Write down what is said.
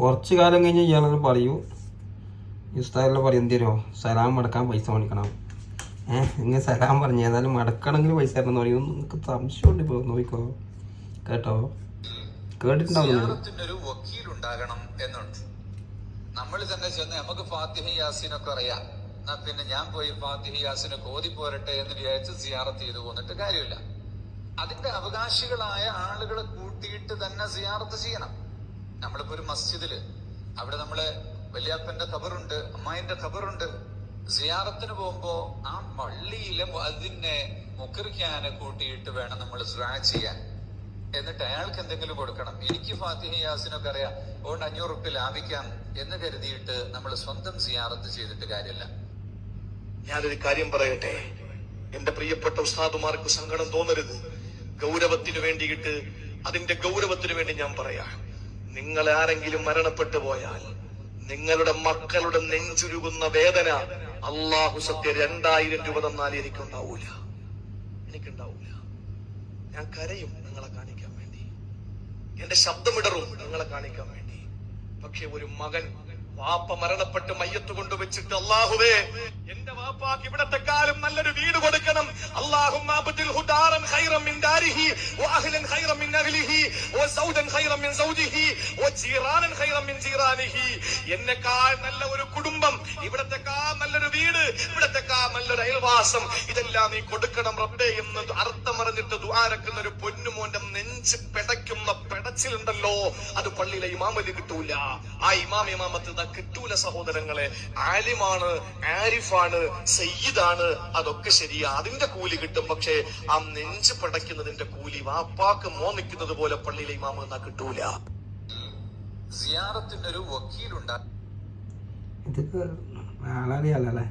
കുറച്ച് കാലം കഴിഞ്ഞ് ഇയാളത് പറയൂ. ഉസ്താദിലെ പറയും എന്തിനോ സലാം മടക്കാൻ പൈസ മേടിക്കണം. ഏഹ് ഇങ്ങനെ സലാം പറഞ്ഞു ഏതായാലും മടക്കണമെങ്കിൽ പൈസ തരണം എന്ന് പറയും. നിങ്ങൾക്ക് സംശയമുണ്ട് ഇപ്പോൾ നോക്കിക്കോ. കേട്ടോ? എന്നുണ്ട്. നമ്മൾ തന്നെ ചെന്ന് നമുക്ക് ഫാത്തിഹ യാസിനൊക്കെ അറിയാം. എന്നാ പിന്നെ ഞാൻ പോയി ഫാത്തിഹ യാസിനൊക്കെ ഓതി പോരട്ടെ എന്ന് വിചാരിച്ച് സിയാറത്ത് ചെയ്തു പോന്നിട്ട് കാര്യമില്ല. അതിന്റെ അവകാശികളായ ആളുകളെ കൂട്ടിയിട്ട് തന്നെ സിയാറത്ത് ചെയ്യണം. നമ്മളിപ്പോ ഒരു മസ്ജിദിൽ അവിടെ നമ്മളെ വല്യാപ്പന്റെ ഖബറുണ്ട് അമ്മായിന്റെ ഖബറുണ്ട്. സിയാറത്തിന് പോകുമ്പോ ആ പള്ളിയിലെ അതിനെ മുക്കറിക്കാനെ കൂട്ടിയിട്ട് വേണം നമ്മൾ സ്വാ ചെയ്യാൻ. എന്നിട്ട് അയാൾക്ക് എന്തെങ്കിലും കൊടുക്കണം. എനിക്ക് ഫാത്തിഹ യാസിനൊക്കെ അറിയാം അതുകൊണ്ട് അഞ്ഞൂറ് റുപ്യ ലാഭിക്കാം എന്ന് കരുതിയിട്ട് നമ്മൾ സ്വന്തം സിയാറത്ത് ചെയ്തിട്ട് കാര്യമില്ല. ഞാനൊരു കാര്യം പറയട്ടെ? എന്റെ പ്രിയപ്പെട്ട ഉസ്താദുമാർക്ക് സങ്കടം തോന്നരുത്. ഗൗരവത്തിന് വേണ്ടിയിട്ട് അതിന്റെ ഗൗരവത്തിന് വേണ്ടി ഞാൻ പറയാം. നിങ്ങൾ ആരെങ്കിലും മരണപ്പെട്ടു പോയാൽ നിങ്ങളുടെ മക്കളുടെ നെഞ്ചുരുകുന്ന വേദന അള്ളാഹു സത്യ രണ്ടായിരം രൂപ തന്നാൽ എനിക്കുണ്ടാവൂല. എനിക്കുണ്ടാവൂല. ഞാൻ കരയും നിങ്ങളെ കാണിക്കാൻ വേണ്ടി. എന്റെ ശബ്ദമിടറും നിങ്ങളെ കാണിക്കാൻ വേണ്ടി. പക്ഷെ ഒരു മകൻ വാപ്പ മരണപ്പെട്ട് മയ്യത്ത് കൊണ്ടുവച്ചിട്ട് അള്ളാഹുവേ എന്റെ വാപ്പാക്ക് ഇവിടത്തെ കാലം നല്ലൊരു വീട് കൊടുക്കണം. അള്ളാഹുമ്മ അബ്ദിൽ من داره മിൻ خيرا من ഖൈറൻ മിൻ خيرا من زوجه وجيرانا خيرا من جيرانه. എന്നെക്കാൾ നല്ല ഒരു കുടുംബം ഇവിടത്തെക്കാ നല്ലൊരു വീട് ഇവിടത്തെക്കാ നല്ലൊരു അയൽവാസം. ഇതെല്ലാം നീ കൊടുക്കണം റബ്ബേ എന്ന് അർത്ഥമറിഞ്ഞിട്ട് ദ്വാരക്കുന്ന ഒരു പൊന്നുമോന്റെ നെഞ്ച് പെടയ്ക്കുന്ന പെടച്ചിലുണ്ടല്ലോ. അത് പള്ളിയിലെ ഇമാമതി കിട്ടൂല. ആ ഇമാം ഇമാമത്ത് കിട്ടൂല സഹോദരങ്ങളെ. ആലിമാണ് ആരിഫാണ് സയ്യിദാണ് അതൊക്കെ ശരിയാ. അതിന്റെ കൂലി കിട്ടും. പക്ഷേ ആ നെഞ്ച് പടയ്ക്കുന്നതിന്റെ കൂലി വാപ്പാക്ക് മോന്നിക്കുന്നത് പോലെ പള്ളിയിലെ ഇമാമ എന്നാ കിട്ടൂല. സിയാറത്തിനൊരു വക്കീൽ ഉണ്ടാ ഇത് ആളറിയാലോ അല്ലേ?